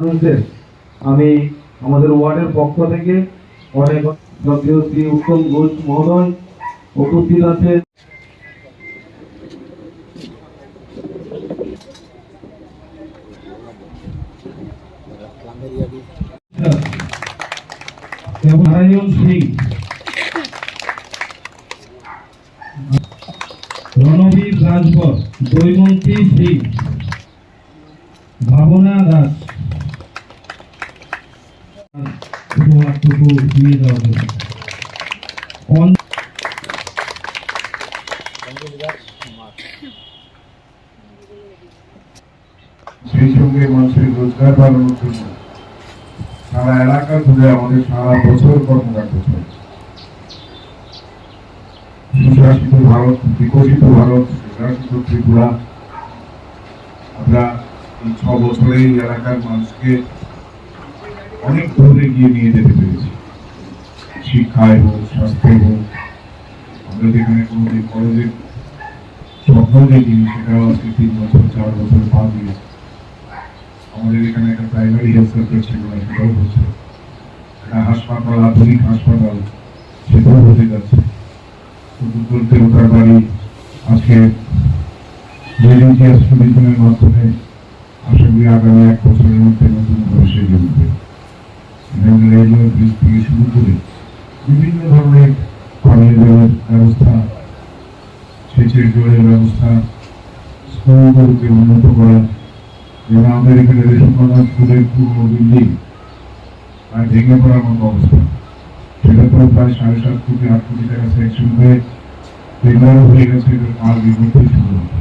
মানুষদের। আমি আমাদের ওয়ার্ডের পক্ষ থেকে অনেক শ্রী উত্তম ঘোষ মহোদয়, উপস্থিত আছে রণবীর রাজভর দৈমন্তী সিং। ভাবনা দাস। উপহারটুকু দিয়ে দেওয়া হলো সেই সঙ্গে মানুষের রোজগার বাড়ানোর জন্য সারা এলাকা জুড়ে আমাদের সারা বছর কর্মকাণ্ড ভারত, বিকশিত ভারত, সুশাসিত ত্রিপুরা। আমরা এই ছ বছরে এই এলাকার মানুষকে অনেক দূরে গিয়ে নিয়ে যেতে পেরেছি। শিক্ষায় হোক, স্বাস্থ্যে হোক, আমরা যেখানে কোনোদিন কলেজের স্বপ্ন দেখিনি সেটাও আজকে তিন বছর, চার বছর পার দিয়ে আমাদের এখানে একটা প্রাইমারি হেলথ সেন্টার ছিল না সেটাও হচ্ছে। একটা হাসপাতাল, আধুনিক হাসপাতাল, সেটাও হতে যাচ্ছে। উত্তর দেবতার বাড়ি আজকে ইতিহাস মাধ্যমে আশা করি আগামী এক বছরের মধ্যে নতুন করে সেজে উঠবে এবং রেলওয়ে ব্রিজ থেকে শুরু করে বিভিন্ন ধরনের পানীয় জলের ব্যবস্থা সেচের জলের ব্যবস্থা, স্কুলগুলোকে উন্নত করা যেমন আমাদের এখানে রেশমকলা স্কুলের পুরো বিল্ডিং আর ভেঙে পড়ার মতো অবস্থা। সেটা তো প্রায় সাড়ে সাত কোটি, আট কোটি টাকা সেকশন হয়ে টেন্ডারও হয়ে গেছে এটার কাজ এগোতে শুরু হবে